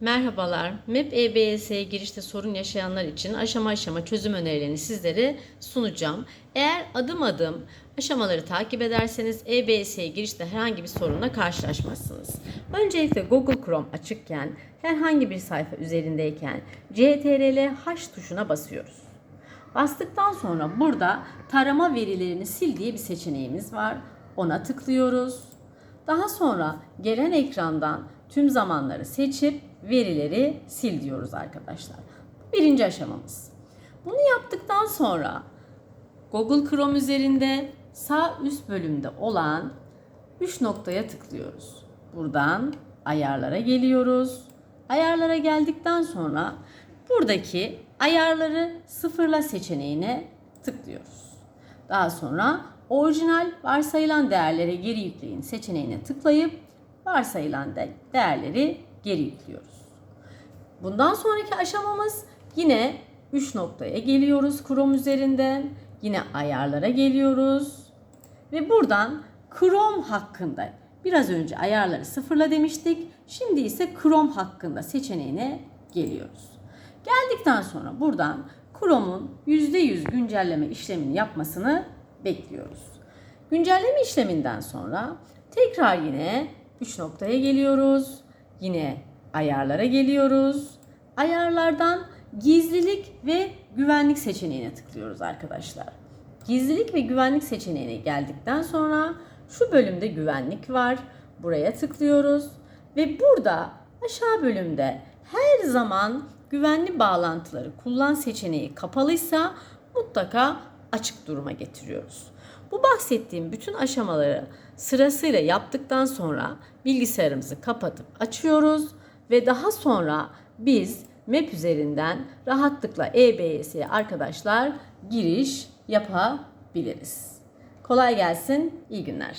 Merhabalar. MEP EBS'ye girişte sorun yaşayanlar için aşama aşama çözüm önerilerini sizlere sunacağım. Eğer adım adım aşamaları takip ederseniz EBS'ye girişte herhangi bir sorunla karşılaşmazsınız. Öncelikle Google Chrome açıkken herhangi bir sayfa üzerindeyken CTRL H tuşuna basıyoruz. Bastıktan sonra burada tarama verilerini sil diye bir seçeneğimiz var. Ona tıklıyoruz. Daha sonra gelen ekrandan tüm zamanları seçip verileri sil diyoruz arkadaşlar. Birinci aşamamız. Bunu yaptıktan sonra Google Chrome üzerinde sağ üst bölümde olan 3 noktaya tıklıyoruz. Buradan ayarlara geliyoruz. Ayarlara geldikten sonra buradaki ayarları sıfırla seçeneğine tıklıyoruz. Daha sonra orijinal varsayılan değerlere geri yükleyin seçeneğine tıklayıp varsayılan de- değerleri geri yüklüyoruz. Bundan sonraki aşamamız yine 3 noktaya geliyoruz Chrome üzerinden. Yine ayarlara geliyoruz. Ve buradan Chrome hakkında biraz önce ayarları sıfırla demiştik. Şimdi ise Chrome hakkında seçeneğine geliyoruz. Geldikten sonra buradan Chrome'un %100 güncelleme işlemini yapmasını bekliyoruz. Güncelleme işleminden sonra tekrar yine 3 noktaya geliyoruz. Yine ayarlara geliyoruz. Ayarlardan gizlilik ve güvenlik seçeneğine tıklıyoruz arkadaşlar. Gizlilik ve güvenlik seçeneğine geldikten sonra şu bölümde güvenlik var. Buraya tıklıyoruz ve burada aşağı bölümde her zaman güvenli bağlantıları kullan seçeneği kapalıysa mutlaka açık duruma getiriyoruz. Bu bahsettiğim bütün aşamaları sırasıyla yaptıktan sonra bilgisayarımızı kapatıp açıyoruz ve daha sonra biz MEP üzerinden rahatlıkla EBS'ye arkadaşlar giriş yapabiliriz. Kolay gelsin, iyi günler.